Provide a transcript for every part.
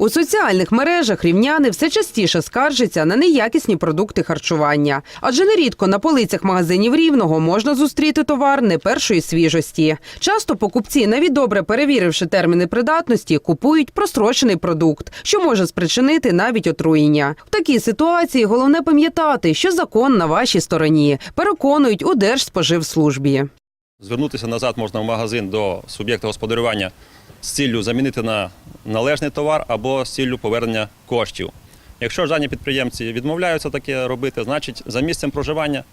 У соціальних мережах рівняни все частіше скаржаться на неякісні продукти харчування, адже нерідко на полицях магазинів рівного можна зустріти товар не першої свіжості. Часто покупці, навіть добре перевіривши терміни придатності, купують прострочений продукт, що може спричинити навіть отруєння. В такій ситуації головне пам'ятати, що закон на вашій стороні, переконують у Держспоживслужбі. Звернутися назад можна в магазин до суб'єкта господарювання з ціллю замінити на належний товар або з ціллю повернення коштів. Якщо дані підприємці відмовляються таке робити, значить за місцем проживання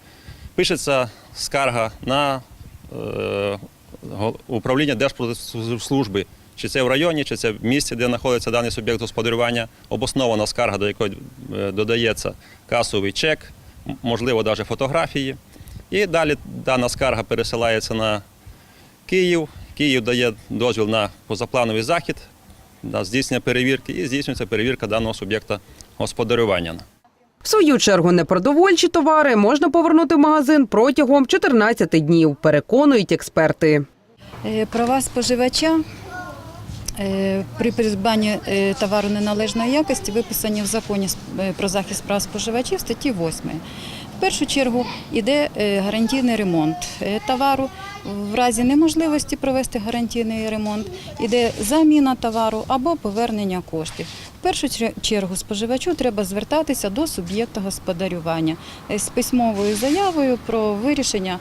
пишеться скарга на е, управління Держпродслужби, чи це в районі, чи це в місті, де знаходиться даний суб'єкт господарювання, обоснована скарга, до якої е, додається касовий чек, можливо, навіть фотографії. І далі дана скарга пересилається на Київ. Київ дає дозвіл на позаплановий захід, на здійснення перевірки, і здійснюється перевірка даного суб'єкта господарювання. В свою чергу непродовольчі товари можна повернути в магазин протягом 14 днів, переконують експерти. Е, Права споживача е, при придбанні е, товару неналежної якості виписані в законі про захист прав споживачів статті 8. В першу чергу йде гарантійний ремонт товару. В разі неможливості провести гарантійний ремонт іде заміна товару або повернення коштів. В першу чергу споживачу треба звертатися до суб'єкта господарювання е, з письмовою заявою про вирішення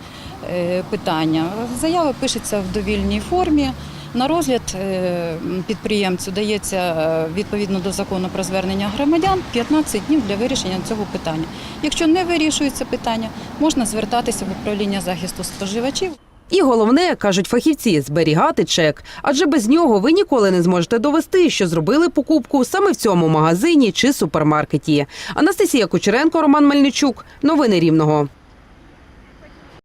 е, питання. Заява пишеться в довільній формі. На розгляд е, підприємцю дається відповідно до закону про звернення громадян 15 днів для вирішення цього питання. Якщо не вирішується питання, можна звертатися в управління захисту споживачів. І головне, кажуть фахівці, зберігати чек, адже без нього ви ніколи не зможете довести, що зробили покупку саме в цьому магазині чи супермаркеті. Анастасія Кучеренко, Роман Мельничук. Новини Рівного.